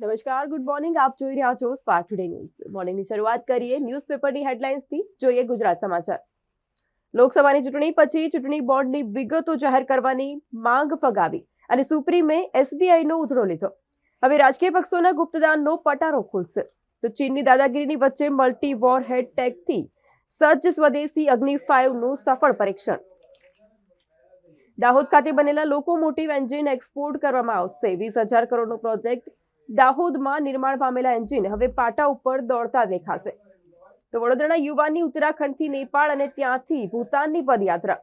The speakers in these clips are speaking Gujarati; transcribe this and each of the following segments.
નમસ્કાર, ગુડ મોર્નિંગ. આપ જોઈ રહ્યા છો સ્પાર્ક ટુડે ન્યૂઝ મોર્નિંગની શરૂઆત કરીએ ન્યૂઝપેપરની હેડલાઇન્સથી. જોઈએ ગુજરાત સમાચાર. લોકસભાની ચૂંટણી પછી ચૂંટણી બોર્ડની વિગતો જાહેર કરવાની માંગ ફગાવી અને સુપ્રીમે એસબીઆઈનો ઉધડો લીધો. હવે રાજકીય પક્ષોના ગુપ્તદાનનો પટારો ખુલશે. તો ચીનની દાદાગીરીની વચ્ચે મલ્ટી વોર હેડ ટેકથી સજ્જ સ્વદેશી અગ્નિ ફાઇવનું સફળ પરીક્ષણ. દાહોદ ખાતે બનેલા લોકોમોટિવ એન્જિન એક્સપોર્ટ કરવામાં આવશે. વીસ હજાર કરોડનો પ્રોજેક્ટ દાહોદમાં નિર્માણ પામેલા એન્જિન હવે પાટા ઉપર દોડતા દેખાશે. તો વડોદરાના યુવાનની ઉત્તરાખંડથી નેપાળ અને ત્યાંથી ભૂતાનની પદયાત્રા.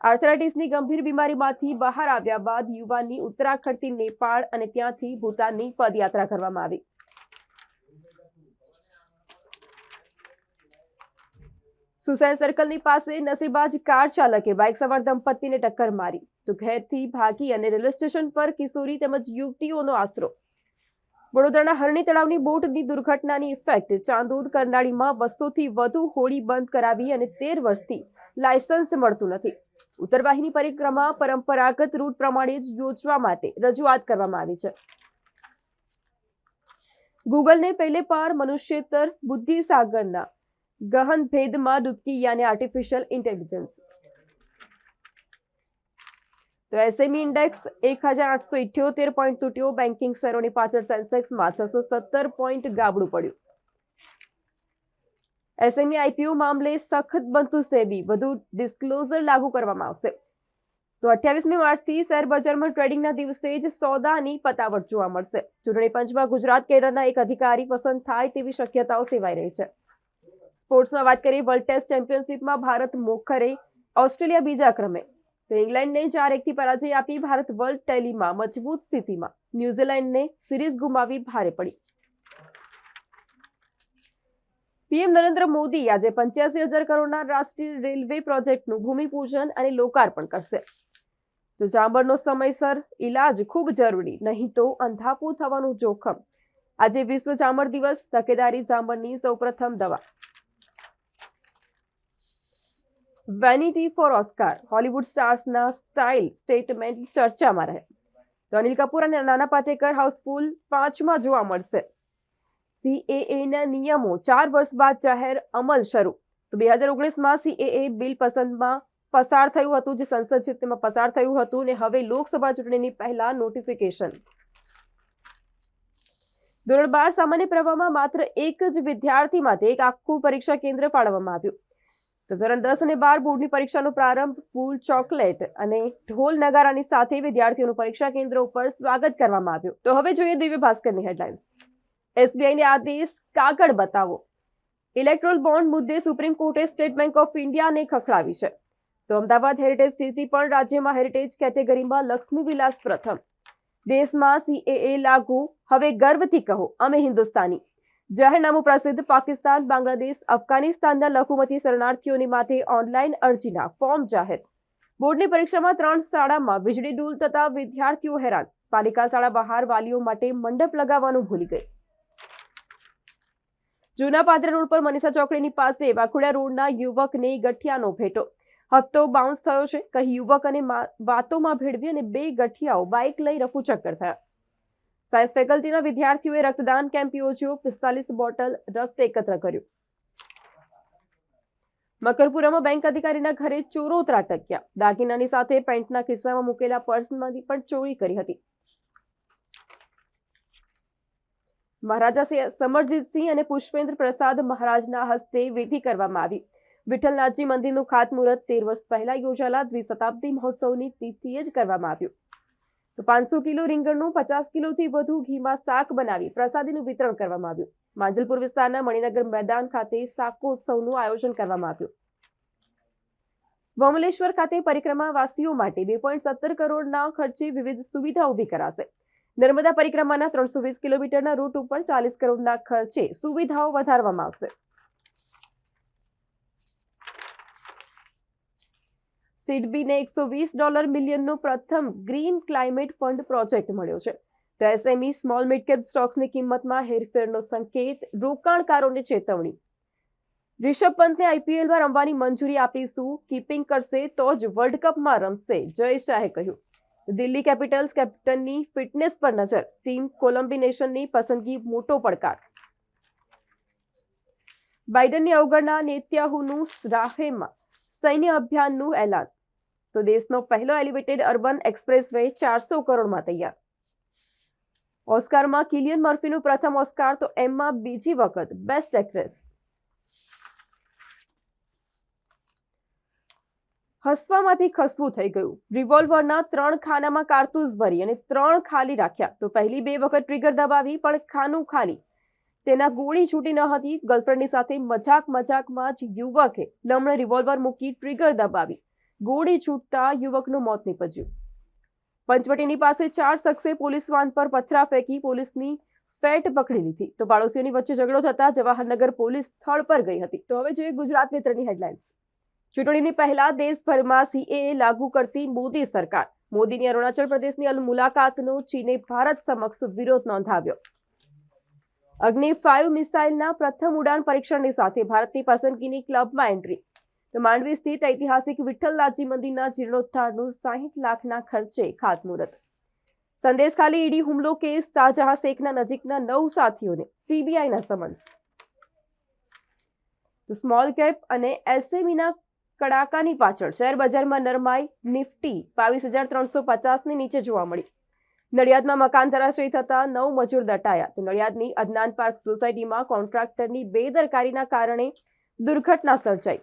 આર્થરાઇટિસની ગંભીર બીમારીમાંથી બહાર આવ્યા બાદ યુવાનની ઉત્તરાખંડથી નેપાળ અને ત્યાંથી ભૂતાનની પદયાત્રા કરવામાં આવી. સુસાઇડ સર્કલની પાસે નસીબાજ કાર ચાલકે બાઇક સવાર દંપતીને ટક્કર મારી. તો ઘેરથી ભાગી અને રેલવે સ્ટેશન પર કિશોરી તેમજ યુવતીઓનો આશરો. વડોદરાના હરણી તળાવની બોટની દુર્ઘટનાની ઇફેક્ટ, ચાંદોદ કરનાળીમાં બસોથી વધુ હોડી બંધ કરાવી અને તેર વર્ષથી લાયસન્સ મળતું નથી. ઉત્તરવાહિની પરિક્રમા પરંપરાગત રૂટ પ્રમાણે જ યોજવા માટે રજૂઆત કરવામાં આવી છે. ગૂગલને પહેલે પાર મનુષ્યેતર બુદ્ધિસાગરના ગહન ભેદમાં ડૂબકી યાને આર્ટિફિશિયલ ઇન્ટેલિજન્સ તો એસએમઈ ઇન્ડેક્સ એક હજાર આઠસો ઇઠ્યોતેર પોઈન્ટ તૂટ્યો બેન્કિંગ શેરોની પાછળ સેન્સેક્સમાં છસો સત્તર પોઈન્ટ ગાબડું પડ્યું. એસએમઈ આઈપીઓ મામલે સખત બનતું સેબી, વધુ ડિસ્ક્લોઝર લાગુ કરવામાં આવશે. તો અઠ્યાવીસમી માર્ચથી શેર બજારમાં ટ્રેડિંગના દિવસે જ સોદાની પતાવટ જોવા મળશે. ચૂંટણી પંચમાં ગુજરાત કેડરના એક અધિકારી પસંદ થાય તેવી શક્યતાઓ સેવાઈ રહી છે. સ્પોર્ટ્સમાં વાત કરીએ, વર્લ્ડ ટેસ્ટ ચેમ્પિયનશિપમાં ભારત મોખરે, ઓસ્ટ્રેલિયા બીજા ક્રમે. તો ઇંગ્લેન્ડને ચાર એકથી પરાજય આપી ભારત વર્લ્ડ ટેલીમાં મજબૂત સ્થિતિમાં. ન્યૂઝીલેન્ડને સિરીઝ ગુમાવી ભારે પડી. પીએમ નરેન્દ્ર મોદી આજે પંચ્યાસી હજાર કરોડના રાષ્ટ્રીય રેલવે પ્રોજેક્ટનું ભૂમિપૂજન અને લોકાર્પણ કરશે. તો ચાંબરનો સમયસર ઇલાજ ખૂબ જરૂરી, નહીં તો અંધાપું થવાનું જોખમ. આજે વિશ્વ ચામર દિવસ, તકેદારી ચામરની સૌપ્રથમ દવા. વેનિટી ફોર ઓસ્કાર હોલિવૂડ સ્ટાર્સના સ્ટાઇલ સ્ટેટમેન્ટ ચર્ચામાં રહે. તો અનિલ કપૂર અને નાના પાટેકર હાઉસફુલ પાંચમાં જોવા મળશે. સીએએના નિયમો ચાર વર્ષ બાદ જાહેર અમલ શરૂ. તો બે હજાર ઓગણીસમાં સીએએ બિલ પસંદમાં પસાર થયું હતું, જે સંસદ છે તેમાં પસાર થયું હતું ને હવે લોકસભા ચૂંટણીની પહેલા નોટિફિકેશન ધોરણ બાર સામાન્ય પ્રવાહમાં માત્ર એક જ વિદ્યાર્થી માટે એક આખું પરીક્ષા કેન્દ્ર ફાળવવામાં આવ્યું. તો ધોરણ દસ અને બાર બોર્ડની પરીક્ષાનો પ્રારંભ ફૂલ ચોકલેટ અને ઢોલ નગારાની સાથે વિદ્યાર્થીઓનું પરીક્ષા કેન્દ્ર ઉપર સ્વાગત કરવામાં આવ્યું. તો હવે જોઈએ દિવ્ય ભાસ્કરની હેડલાઇન્સ. એસબીઆઈને આદેશ કાગળ બતાવો. ઇલેક્ટ્રોલ બોન્ડ મુદ્દે સુપ્રીમ કોર્ટે સ્ટેટ બેંક ઓફ ઇન્ડિયાને ખખડાવી છે. તો અમદાવાદ હેરિટેજ સિટી પણ રાજ્યમાં હેરિટેજ કેટેગરીમાં લક્ષ્મી વિલાસ પ્રથમ. દેશમાં સીએએ લાગુ. હવે ગર્વથી કહો, અમે હિન્દુસ્તાની. જાહેરનામું પ્રસિદ્ધ પાકિસ્તાન, બાંગ્લાદેશ, અફઘાનિસ્તાનના લઘુમતી શરણાર્થીઓની માટે ઓનલાઈન અરજીના ફોર્મ જાહેર. બોર્ડની પરીક્ષામાં ત્રણ શાળામાં વીજળી ડૂલ થતા વિદ્યાર્થીઓ હેરાન. પાલિકા શાળા બહાર વાલીઓ માટે મંડપ લગાવવાનું ભૂલી ગઈ. જૂના પાત્ર રોડ પર મનીષા ચોકડીની પાસે વાખોડિયા રોડના યુવકને ગઠિયાનો ભેટો. હપ્તો બાઉન્સ થયો છે. કહી યુવક અને વાતોમાં ભેળવી અને બે ગઠિયાઓ બાઇક લઈ રફુચક્કર થયા. સાયન્સ ફેકલ્ટીના વિદ્યાર્થીઓએ રક્તદાન કેમ્પ યોજ્યો. પિસ્તાલીસ બોટલ રક્ત એકત્ર કર્યું. મકરપુરામાં બેંક અધિકારીના ઘરે ચોરો ત્રાટક્યા. દાગીનાની સાથે પેન્ટના ખિસ્સામાં મૂકેલા પર્સમાંથી પણ ચોરી કરી હતી. મહારાજા સમરજીતસિંહ અને પુષ્પેન્દ્ર પ્રસાદ મહારાજના હસ્તે વિધિ કરવામાં આવી. વિઠ્ઠલનાથજી મંદિરનું ખાતમુહૂર્ત તેર વર્ષ પહેલા યોજાયેલા દ્વિશતાબ્દી મહોત્સવની તિથિએ જ કરવામાં આવ્યું. તો પાંચસો કિલો રીંગણનું પચાસ કિલોથી વધુ ઘીમાં શાક બનાવી પ્રસાદીનું વિતરણ કરવામાં આવ્યું. માંજલપુર વિસ્તારના મણિનગર મેદાન ખાતે શાકોત્સવનું આયોજન કરવામાં આવ્યું. વમલેશ્વર ખાતે પરિક્રમાવાસીઓ માટે બે પોઈન્ટ સત્તર કરોડના ખર્ચે વિવિધ સુવિધા ઊભી કરાશે. નર્મદા પરિક્રમાના ત્રણસો વીસ કિલોમીટરના રૂટ ઉપર ચાલીસ કરોડના ખર્ચે સુવિધાઓ વધારવામાં આવશે. સિડબીને એકસો વીસ ડોલર મિલિયનનો પ્રથમ ગ્રીન ક્લાઇમેટ ફંડ પ્રોજેક્ટ મળ્યો છે. તો એસએમઈ સ્મોલ મિડકેપ સ્ટોક્સની કિંમતમાં હેરફેરનો સંકેત, રોકાણકારોને ચેતવણી. રિષભ પંતને આઈપીએલમાં રમવાની મંજૂરી આપીશું. કીપિંગ કરશે તો જ વર્લ્ડ કપમાં રમશે, જય શાહે કહ્યું. દિલ્હી કેપિટલ્સ કેપ્ટનની ફિટનેસ પર નજર. ટીમ કોલમ્બિનેશનની પસંદગી મોટો પડકાર. બાઇડનની અવગણના નેત્યાહુનું રાફેમાં સૈન્ય અભિયાનનું એલાન. તો દેશનો પહેલો એલિવેટેડ અર્બન એક્સપ્રેસ વે ચારસો કરોડમાં તૈયાર. ઓસ્કારમાં કિલિયન મર્ફીનું પ્રથમ ઓસ્કાર, તો એમમાં બીજી વખત બેસ્ટ એક્ટ્રેસ હસવામાંથી ખસવું થઈ ગયું. રિવોલ્વરના ત્રણ ખાનામાં કારતૂસ ભરી અને ત્રણ ખાલી રાખ્યા. તો પહેલી બે વખત ટ્રિગર દબાવી, પણ ખાનું ખાલી. તેના ગોળી છૂટી ન હતી. ગર્લફ્રેન્ડની સાથે મજાક મજાકમાં જ યુવકે લમણે રિવોલ્વર મૂકી ટ્રિગર દબાવી. ગોળી છૂટતા યુવકનું મોત નીપજ્યું. પંચવટીની પાસે ચાર શખ્સે પોલીસ વાન પર પથરા ફેંકી પોલીસની ફેટ પકડી લીધી. તો પાડોશીઓની વચ્ચે ઝઘડો થતા જવાહરનગર પોલીસ સ્થળ પર ગઈ હતી. તો હવે જોઈએ ગુજરાત મિત્રની હેડલાઇન્સ. ચૂંટણીની પહેલા દેશભરમાં સીએએ લાગુ કરતી મોદી સરકાર. મોદીની અરુણાચલ પ્રદેશની મુલાકાતનો ચીને ભારત સમક્ષ વિરોધ નોંધાવ્યો. અગ્નિ ફાઇવ મિસાઇલના પ્રથમ ઉડાન પરીક્ષણની સાથે ભારતની પસંદગીની ક્લબમાં એન્ટ્રી. તો માંડવી સ્થિત ઐતિહાસિક વિઠ્ઠલદાસજી મંદિરના જીર્ણોદ્ધારનું સાહીઠ લાખના ખર્ચે ખાતમુહૂર્ત. સંદેશ ખાલી ઈડી હુમલો કેસ શાહજહાં શેખના નજીકના નવ સાથીઓને સીબીઆઈના સમન્સ. તો સ્મોલ કેપ અને એસએમઈના કડાકાની પાછળ શેર બજારમાં નરમાઈ, નિફ્ટી બાવીસ હજાર ત્રણસો પચાસની નીચે જોવા મળી. નડિયાદમાં મકાન ધરાશયી થતા નવ મજૂર દટાયા. તો નડિયાદની અદનાન પાર્ક સોસાયટીમાં કોન્ટ્રાક્ટરની બેદરકારીના કારણે દુર્ઘટના સર્જાઈ.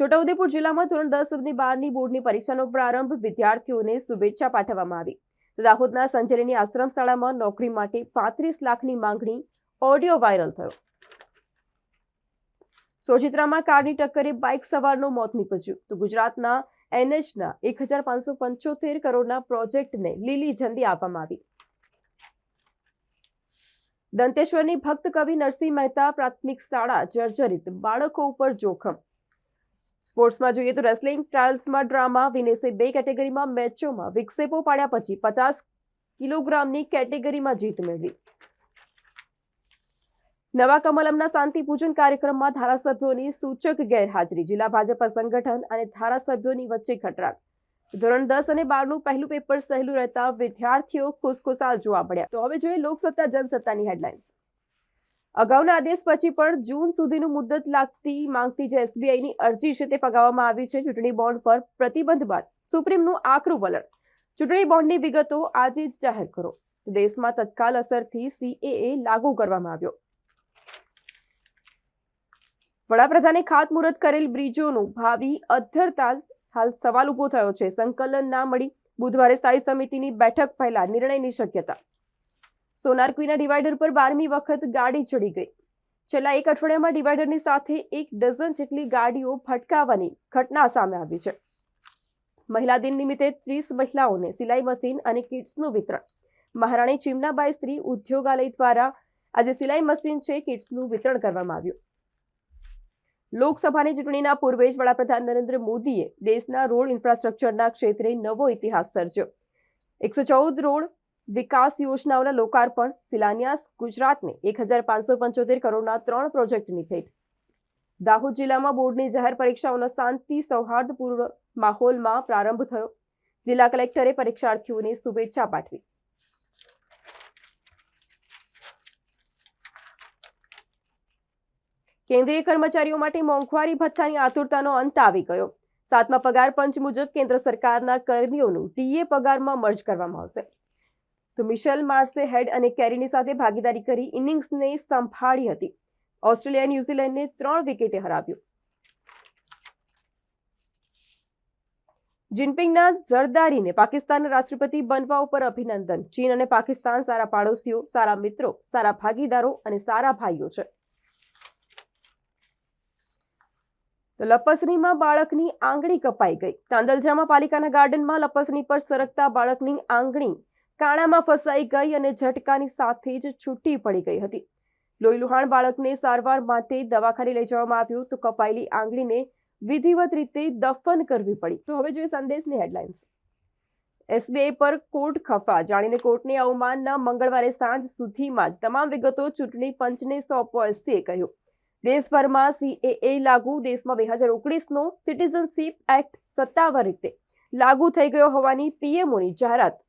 છોટાઉદેપુર જિલ્લામાં ધોરણ દસ અને બારની બોર્ડની પરીક્ષાનો પ્રારંભ વિદ્યાર્થીઓને શુભેચ્છા પાઠવવામાં આવી. દાહોદના સંજેલીની આશ્રમ શાળામાં નોકરી માટે પાંત્રીસ લાખની માંગણી ઓડિયો વાયરલ થયો. સોજિત્રામાં કારની ટક્કરે બાઇક સવારનું મોત નીપજ્યું. તો ગુજરાતના એનએચના એક હજાર પાંચસો પંચોતેર કરોડના પ્રોજેક્ટને લીલી ઝંડી આપવામાં આવી. દંતેશ્વરની ભક્ત કવિ નરસિંહ મહેતા પ્રાથમિક શાળા જર્જરિત. બાળકો ઉપર જોખમ. સ્પોર્ટ્સમાં જોઈએ તો રેસલિંગ ટ્રાયલ્સમાં ડ્રામા વિનેશે બે કેટેગરીમાં મેચોમાં વિક્ષેપો પાડ્યા પછી પચાસ કિલોગ્રામની કેટેગરીમાં જીત મેળવી. નવા કમલમના શાંતિ પૂજન કાર્યક્રમમાં ધારાસભ્યોની સૂચક ગેરહાજરી, જિલ્લા ભાજપ સંગઠન અને ધારાસભ્યોની વચ્ચે ખટરાટ ધોરણ દસ અને બારનું પહેલું પેપર સહેલું રહેતા વિદ્યાર્થીઓ ખુશખુશાલ જોવા મળ્યા. તો હવે જોઈએ લોકસત્તા, જનસત્તાની હેડલાઇન્સ. અગાઉના આદેશ પછી પણ જૂન સુધીનું મુદત લાગતી માંગતી જે એસબીઆઈની અરજી છે તે ફગાવવામાં આવી છે. ચૂંટણી બોન્ડ પર પ્રતિબંધ બાદ સુપ્રીમનું આકરું વલણ. ચૂંટણી બોન્ડની વિગતો આજે જ જાહેર કરો. દેશમાં તત્કાલ અસરથી સીએએ લાગુ કરવામાં આવ્યો. વડાપ્રધાને ખાતમુહૂર્ત કરેલ બ્રિજોનું ભાવિ અધ્ધરતા હાલ સવાલ ઊભો થયો છે. સંકલન ના મળી બુધવારે સ્થાયી સમિતિની બેઠક પહેલા નિર્ણયની શક્યતા સોનારકુઈના ડિવાઈડર પર બારમી વખત ગાડી ચડી ગઈ. છેલ્લા એક અઠવાડિયામાં ડિવાઈડરની સાથે એક ડઝન જેટલી ગાડીઓ ફટકાવવાની ઘટના સામે આવી છે. મહિલા દિન નિમિત્તે ત્રીસ મહિલાઓને સિલાઈ મશીન અને કિટ્સનું વિતરણ. મહારાણી ચીમનાબાઈ સ્ત્રી ઉદ્યોગાલય દ્વારા આજે સિલાઈ મશીન છે, કિટ્સનું વિતરણ કરવામાં આવ્યું. લોકસભાની ચૂંટણીના પૂર્વે જ વડાપ્રધાન નરેન્દ્ર મોદીએ દેશના રોડ ઇન્ફ્રાસ્ટ્રક્ચરના ક્ષેત્રે નવો ઇતિહાસ સર્જ્યો. એકસો ચૌદ રોડ વિકાસ યોજનાઓના લોકાર્પણ, શિલાન્યાસ, ગુજરાતને એક હજાર પાંચસો પંચોતેર કરોડના ત્રણ પ્રોજેક્ટની ભેટ. દાહોદ જિલ્લામાં બોર્ડની જાહેર પરીક્ષાઓનો શાંતિ, સૌહાર્દપૂર્ણ માહોલમાં પ્રારંભ થયો. જિલ્લા કલેક્ટરે પરીક્ષાર્થીઓને શુભેચ્છા પાઠવી. કેન્દ્રીય કર્મચારીઓ માટે મોંઘવારી ભથ્થાની આતુરતાનો અંત આવી ગયો. સાતમા પગાર પંચ મુજબ કેન્દ્ર સરકારના કર્મીઓનું ટીએ પગારમાં મર્જ કરવામાં આવશે. તો મિશેલ માર્સે હેડ અને કેરીની સાથે ભાગીદારી કરી ઇનિંગ્સને સંભાળી હતી. ઓસ્ટ્રેલિયા ન્યૂઝીલેન્ડને ત્રણ વિકેટે હરાવ્યું. જિનપિંગના ઝરદારીને પાકિસ્તાનના રાષ્ટ્રપતિ બનવા ઉપર અભિનંદન. ચીન અને પાકિસ્તાન સારા પાડોશીઓ, સારા મિત્રો, સારા ભાગીદારો અને સારા ભાઈઓ છે. તો લપસણીમાં બાળકની આંગળી કપાઈ ગઈ. તાંદલજામાં પાલિકાના ગાર્ડનમાં લપસણી પર સરકતા બાળકની આંગળી કાણામાં ફસાઈ ગઈ અને ઝટકાની સાથે જ છૂટી પડી ગઈ હતી. લોહીલુહાણ બાળકને સારવાર માટે દવાખાને લઈ જવામાં આવ્યું તો કપાયેલી આંગળીને વિધિવત રીતે દફન કરવી પડી. તો હવે જોઈએ સંદેશની હેડલાઇન્સ. એસબીઆઈ પર કોર્ટ ખફા, જાણીને કોર્ટની અવમાનના મંગળવારે સાંજ સુધીમાં જ તમામ વિગતો ચૂંટણી પંચને સોંપવો એસસીએ કહ્યું. દેશભરમાં સીએએ લાગુ, દેશમાં બે હજાર ઓગણીસનો સિટીઝનશીપ એક્ટ સત્તાવાર રીતે લાગુ થઈ ગયો હોવાની પીએમઓની જાહેરાત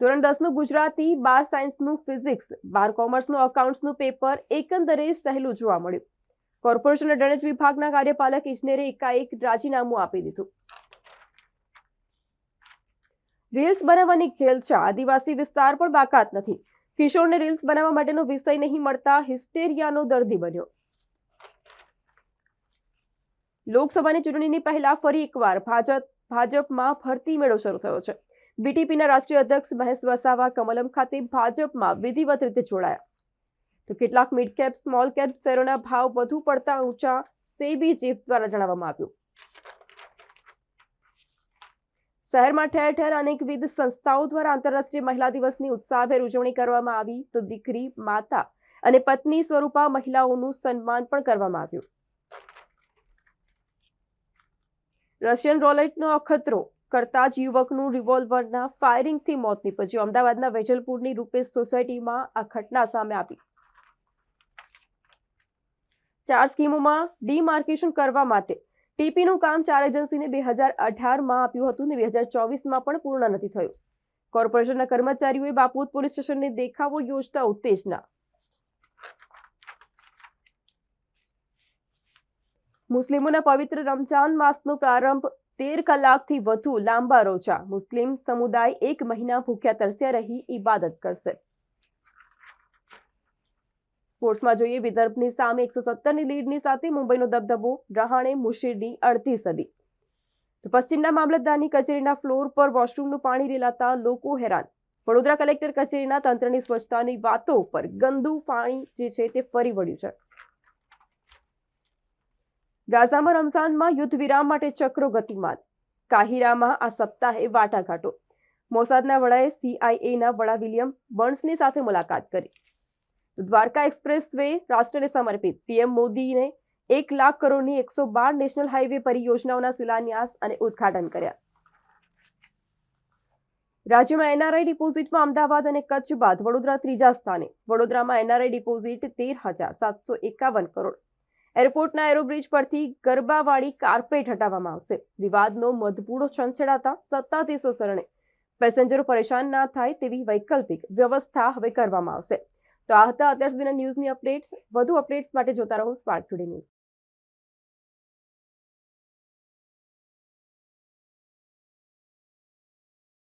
ધોરણ દસનું ગુજરાતી, બાર સાયન્સનું ફિઝિક્સ, બાર કોમર્સનું અકાઉન્ટ્સનું પેપર એકંદરે સહેલું જોવા મળ્યું. કોર્પોરેશન ડ્રેનેજ વિભાગના કાર્યપાલક ઇજનેરે એકાએક રાજીનામું આપી દીધું. રીલ્સ બનાવવાની ખેલછા, આદિવાસી વિસ્તાર પણ બાકાત નથી. કિશોરને રીલ્સ બનાવવા માટેનો વિષય નહીં મળતા હિસ્ટેરિયાનો દર્દી બન્યો. લોકસભાની ચૂંટણીની પહેલા ફરી એકવાર ભાજપ, ભાજપમાં ભરતી મેળો શરૂ થયો છે. બીટીપીના રાષ્ટ્રીય અધ્યક્ષ મહેશ વસાવા કમલમ ખાતે ભાજપમાં વિધિવત રીતે જોડાયા. તો કેટલાક મિડ કેપ સ્મોલ કેપ શેરોના ભાવ વધુ પડતા ઊંચા સેબી ચીફ દ્વારા જણાવવામાં આવ્યું. શહેરમાં ઠેર ઠેર અનેકવિધ સંસ્થાઓ દ્વારા આંતરરાષ્ટ્રીય મહિલા દિવસની ઉત્સાહભેર ઉજવણી કરવામાં આવી. તો દીકરી, માતા અને પત્ની સ્વરૂપા મહિલાઓનું સન્માન પણ કરવામાં આવ્યું. રશિયન રોલેટનો અખતરો કરતા જ યુવકનું રિવોલ્વરના ફાયરિંગથી મોત નીપજ્યું. અમદાવાદના વેજલપુરની રૂપેશ સોસાયટીમાં આ ઘટના સામે આવી. ચાર સ્કીમોમાં ડીમાર્કેશન કરવા માટે ટીપીનું કામ ચાર એજન્સીને બે હજાર અઢારમાં આપ્યું હતું ને બે હજાર ચોવીસમાં પણ પૂર્ણ નથી થયું. કોર્પોરેશનના કર્મચારીઓએ બાપોદ પોલીસ સ્ટેશનને દેખાવો યોજતા ઉત્તેજના. મુસ્લિમોના પવિત્ર રમજાન માસનો પ્રારંભ તેર કલાકથી વધુ લાંબા રોજા. મુસ્લિમ સમુદાય એક મહિના ભૂખ્યા તરસ્યા રહી ઈબાદત કરશે. સ્પોર્ટ્સમાં જોઈએ, વિદર્ભની સામે એકસો સત્તરની લીડની સાથે મુંબઈનો દબદબો. રહાણે મુશીરની અડધી સદી. તો પશ્ચિમના મામલતદારની કચેરીના ફ્લોર પર વોશરૂમનું પાણી રેલાતા લોકો હેરાન. વડોદરા કલેક્ટર કચેરીના તંત્રની સ્વચ્છતાની વાતો ઉપર ગંદુ પાણી જે છે તે ફરી વળ્યું છે. ગાઝામાં રમઝાનમાં યુદ્ધ વિરામ માટે ચક્રો ગતિમાન. કાહિરામાં આ સપ્તાહે વાટાઘાટો. મોસાદના વડાએ સીઆઈએના વડા વિલિયમ બર્ન્સની સાથે મુલાકાત કરી. દ્વારકા એક્સપ્રેસ વે રાષ્ટ્રને સમર્પિત. પીએમ મોદીને એક લાખ કરોડની એકસો બાર નેશનલ હાઈવે પરિયોજનાઓના શિલાન્યાસ અને ઉદ્ઘાટન કર્યા. રાજ્યમાં એનઆરઆઈ ડિપોઝિટમાં અમદાવાદ અને કચ્છ બાદ વડોદરા ત્રીજા સ્થાને. વડોદરામાં એનઆરઆઈ ડિપોઝિટ તેર હજાર સાતસો એકાવન કરોડ. એરપોર્ટના એરોબ્રિજ પરથી ગરબાવાળી કાર્પેટ હટાવવામાં આવશે. વિવાદનો મધપૂડો છંછેડાતા સત્તાધીશો શરણે. પેસેન્જરો પરેશાન ના થાય તેવી વૈકલ્પિક વ્યવસ્થા હવે કરવામાં આવશે. તો આ હતા અત્યાર સુધીના ન્યૂઝની અપડેટ્સ. વધુ અપડેટ્સ માટે જોતા રહો સ્પાર્ક ટુડે ન્યૂઝ.